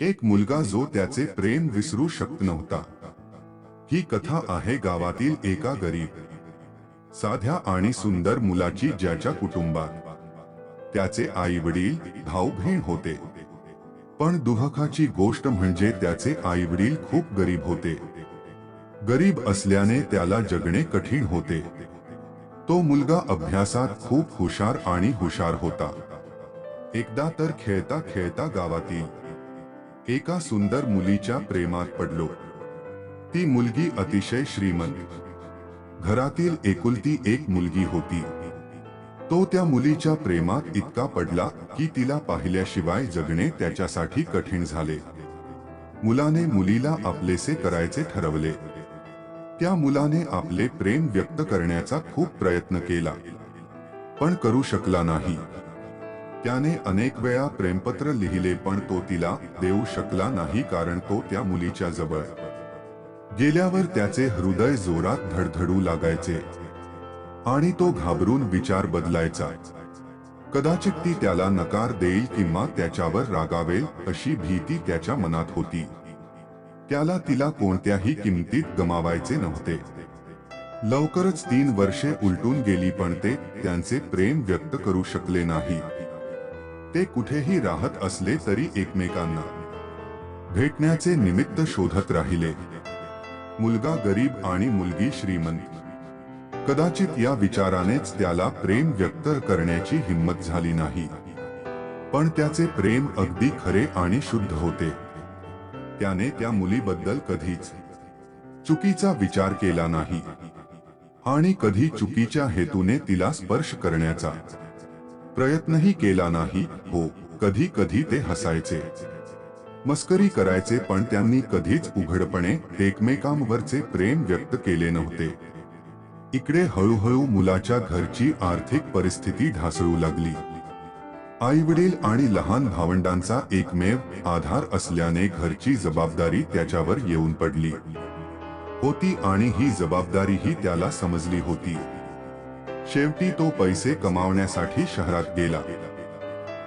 एक मुलगा जो त्याचे प्रेम विसरू शकत नव्हता. ही कथा आहे गावातील एका गरीब साध्या आणि सुंदर मुलाची ज्याच्या कुटुंबात. त्याचे आई वडील भाऊ बहीण होते. पण दुहकाची गोष्ट म्हणजे त्याचे आई वडील खूप गरीब होते. गरीब असल्याने त्याला जगणे कठीण होते. तो मुलगा अभ्यासात खूप हुशार आणि हुशार होता. एकदा तर खेळता खेळता गावातील एका सुंदर मुलीच्या प्रेमात पडलो. ती मुलगी अतिशय श्रीमंत. घरातील एकुलती एक मुलगी होती. तो त्या मुलीच्या प्रेमात इतका पडला की तिला पाहिल्याशिवाय जगणे त्याच्यासाठी कठीण झाले. मुलाने मुलीला आपलेसे करायचे ठरवले. त्या मुलाने आपले प्रेम व्यक्त करण्याचा खूप प्रयत्न केला. पण करू शकला नाही. त्याने अनेक वेळा प्रेमपत्र लिहिले पण तो तिला देऊ शकला नाही कारण तो त्या मुलीच्या जवळ. गेल्यावर त्याचे हृदय जोरात धडधडू लागायचे. आणि तो घाबरून विचार बदलायचा. कदाचित ती त्याला नकार देईल किंवा त्याच्यावर रागावेल अशी भीती त्याच्या मनात होती. त्याला तिला कोणत्याही किमतीत गमावायचे नव्हते. लवकरच तीन वर्षे उलटून गेली पण ते त्यांचे प्रेम व्यक्त करू शकले नाही. ते कुठेही राहत असले तरी एकमेकांना भेटण्याचे निमित्त शोधत राहिले. मुलगा गरीब आणि मुलगी श्रीमंत. कदाचित या विचारानेच त्याला प्रेम व्यक्त करण्याची हिंमत झाली नाही. पण त्याचे प्रेम अगदी खरे आणि शुद्ध होते. त्याने त्या मुलीबद्दल कधीच चुकीचा विचार केला नाही. आणि कधी चुकीच्या हेतूने तिला स्पर्श करण्याचा प्रयत्नही केला नाही. हो कधी कधी ते हसायचे. मस्करी करायचे पण त्यांनी कधीच उघडपणे एकमेकांवरचे प्रेम व्यक्त केले नव्हते. इकडे हळूहळू मुलाच्या घरची आर्थिक परिस्थिती ढासळू लागली. आई वडील आणि लहान भावंडांचा एकमेव आधार असल्याने घरची जबाबदारी त्याच्यावर येऊन पडली. होती आणि ही जबाबदारीही त्याला समजली होती. शेवटी तो पैसे कमावण्यासाठी शहरात गेला.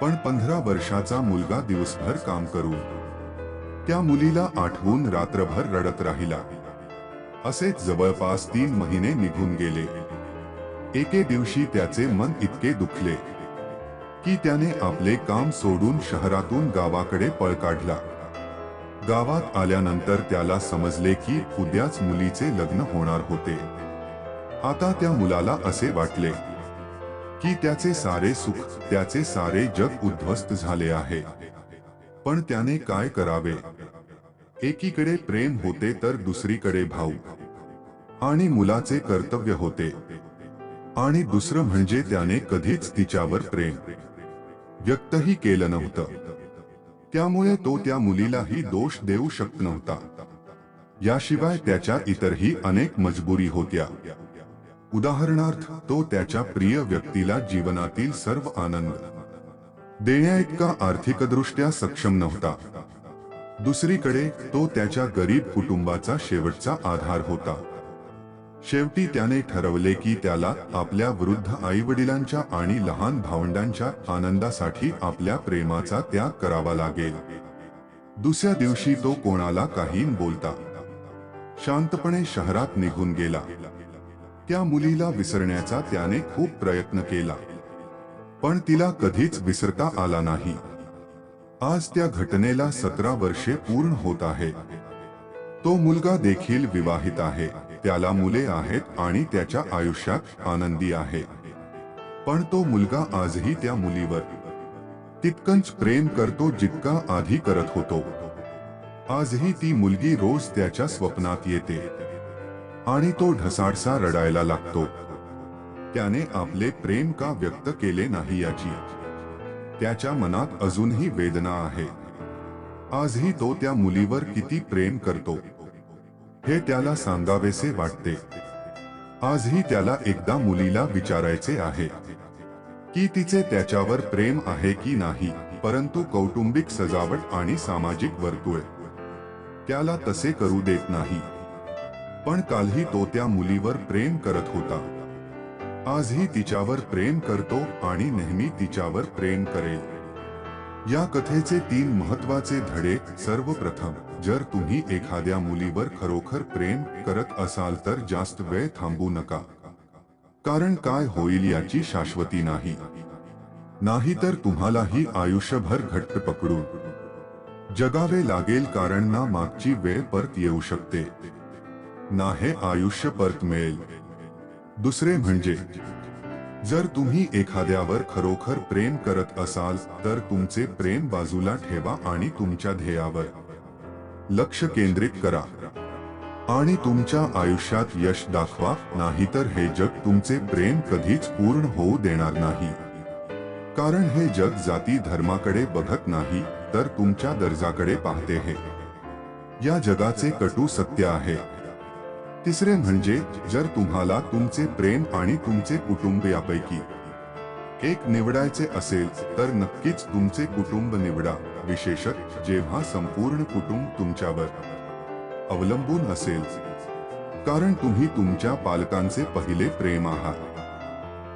पण पंधरा वर्षाचा मुलगा दिवसभर काम करून त्या मुलीला आठवून रात्रभर रडत राहिला. असेच जवळपास तीन महिने निघून गेले. एके दिवशी त्याचे मन इतके दुखले की त्याने आपले काम सोडून शहरातून गावाकडे पळ काढला. गावात आल्यानंतर त्याला समजले की उद्याच मुलीचे लग्न होणार होते. आता त्या मुलाला असे वाटले की त्याचे सारे सुख त्याचे सारे जग उद्ध्वस्त झाले आहे. पण त्याने काय करावे? एकीकडे प्रेम होते तर दुसरीकडे भाऊ. आणि मुलाचे कर्तव्य होते. आणि दुसरं म्हणजे त्याने कधीच तिच्यावर प्रेम व्यक्तही केलं नव्हतं. त्यामुळे तो त्या मुलीलाही दोष देऊ शकत नव्हता. याशिवाय त्याच्या इतरही अनेक मजबुरी होत्या. उदाहरणार्थ तो त्याच्या प्रिय व्यक्तीला जीवनातील सर्व आनंद देण्याइतका आर्थिकदृष्ट्या सक्षम नव्हता. दुसरीकडे तो त्याच्या गरीब कुटुंबाचा शेवटचा आधार होता. शेवटी त्याने ठरवले की त्याला आपल्या वृद्ध आई वडिलांच्या आणि लहान भावंडांच्या आनंदासाठी आपल्या प्रेमाचा त्याग करावा लागेल. दुसऱ्या दिवशी तो कोणाला काही बोलता. शांतपणे शहरात निघून गेला. त्या मुलीला विसरण्याचा त्याने खूप प्रयत्न केला. पण तिला कधीच विसरता आला नाही. आज त्या घटनेला सतरा वर्षे पूर्ण होत आहे. तो मुलगा देखील विवाहित आहे. त्याला मुले आहेत आणि त्याच्या आयुष्यात आनंदी आहे. पण तो मुलगा आजही त्या मुलीवर तितकंच प्रेम करतो जितका आधी करत होतो. आजही ती मुलगी रोज त्याच्या स्वप्नात येते. आणि तो ढसाडसा रडायला लागतो. त्याने आपले प्रेम का व्यक्त केले नाही याची? त्याच्या मनात अजूनही वेदना आहे. आजही तो त्या मुलीवर किती प्रेम करतो? हे त्याला सांगावेसे वाटते. आजही त्याला एकदा मुलीला विचारायचे आहे. की तिचे त्याच्यावर प्रेम आहे की नाही परंतु कौटुंबिक सजावट आणि सामाजिक वर्तुळ. त्याला तसे करू देत नाही. पण कालही तो त्या मुलीवर प्रेम करत होता. आजही तिच्यावर प्रेम करतो आणि नेहमी तिच्यावर प्रेम करेल. या कथेचे तीन महत्त्वाचे धडे सर्वप्रथम जर तुम्ही एखाद्या मुलीवर खरोखर प्रेम करत असाल तर जास्त वेळ थांबू नका. कारण काय होईल याची शाश्वती नाही. नाहीतर तुम्हालाही आयुष्यभर घट्ट पकडून. जगावे लागेल कारण ना मागची वेळ परत येऊ शकते. ना हे आयुष्य परत मिळेल दुसरे म्हणजे, जर तुम्ही एखाद्यावर खरोखर प्रेम करत असाल, तर तुमचे प्रेम बाजूला ठेवा आणि तुमच्या ध्येयावर लक्ष केंद्रित करा. आणि तुमच्या आयुष्यात यश दाखवा, नाहीतर हे जग तुमचे प्रेम कधीच पूर्ण होऊ देणार नाही. कारण हे जग जाती धर्माकडे बघत नाही, तर तुमच्या दर्जाकडे पाहते हे. या जगाचे कटू सत्य आहे. तिसरे म्हणजे जर तुम्हाला तुमचे प्रेम आणि तुमचे कुटुंब यापैकी एक निवडायचे असेल तर नक्कीच तुमचे कुटुंब निवडा. विशेषत जेव्हा संपूर्ण कुटुंब तुमच्यावर अवलंबून असेल. कारण तुम्ही तुमच्या पालकांचे पहिले प्रेम आहात.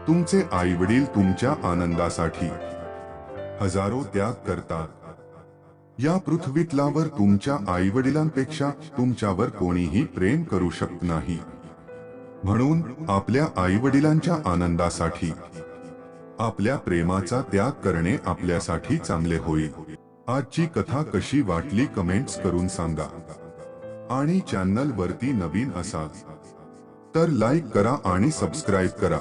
तुमचे आई वडील तुमच्या आनंदासाठी हजारो त्याग करतात. या पृथ्वीतलावर तुमच्या आई वडिलांपेक्षा तुमच्यावर कोणीही प्रेम करू शकत नाही. म्हणून आपल्या आई वडिलांच्या आनंदासाठी आपल्या प्रेमाचा त्याग करणे आपल्यासाठी चांगले होईल. आजची कथा कशी वाटली कमेंट्स करून सांगा. आणि चॅनल वरती नवीन असाल तर लाईक करा आणि सबस्क्राईब करा.